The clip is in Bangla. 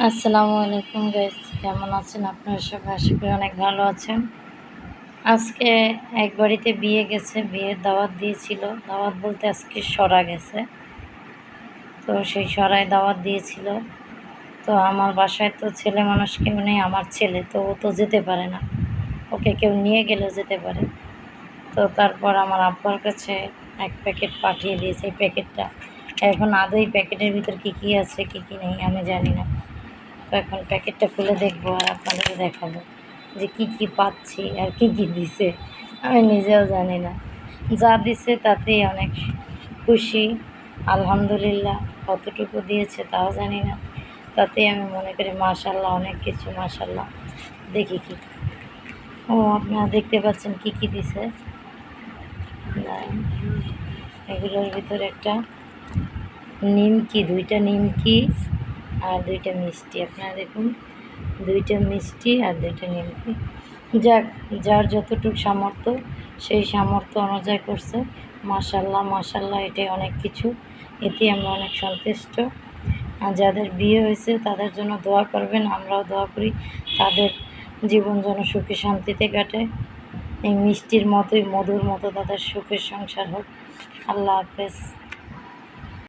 আসসালামু আলাইকুম গাইস কেমন আছেন আপনারা সবাই? আশা করি অনেক ভালো আছেন। আজকে এক বাড়িতে বিয়ে গেছে, বিয়ের দাওয়াত দিয়েছিল। দাওয়াত বলতে আজকে সরা গেছে। তো সেই সরায় দাওয়াত দিয়েছিল। তো আমার বাসায় তো ছেলে মানুষ কেউ নেই, আমার ছেলে, তো ও তো যেতে পারে না। ওকে কেউ নিয়ে গেলেও যেতে পারে। তো তারপর আমার আব্বার কাছে এক প্যাকেট পাঠিয়ে দিয়েছে এই প্যাকেটটা। এখন আদৌ প্যাকেটের ভিতর কী কী আছে, কী কী নেই, আমি জানি না। তো এখন প্যাকেটটা খুলে দেখব আর আপনাদেরকে দেখাবো যে কি কি পাচ্ছি আর কি কি দিছে। আমি নিজেও জানি না। যা দিছে তাতেই অনেক খুশি। আলহামদুলিল্লাহ, কতটুকু দিয়েছে তাও জানি না। তাতেই আমি মনে করি মাশাল্লাহ অনেক কিছু মাশাল্লাহ দেখি কি। ও, আপনারা দেখতে পাচ্ছেন কি কি দিছে? এগুলোর ভিতরে একটা নিমকি, দুইটা নিমকি। আর দুইটা মিষ্টি। আপনারা দেখুন, দুইটা মিষ্টি আর দুইটা নিমকি। যাক, যার যতটুকু সামর্থ্য, সেই সামর্থ্য অনুযায়ী করছে। মাশাল্লাহ মাশাল্লাহ এটাই অনেক কিছু। এতে আমরা অনেক সন্তুষ্ট। আর যাদের বিয়ে হয়েছে, তাদের জন্য দোয়া করবেন। আমরাও দোয়া করি, তাদের জীবন যেন সুখে শান্তিতে কাটে। এই মিষ্টির মতোই মধুর মতো তাদের সুখের সংসার হোক। আল্লাহ হাফেজ।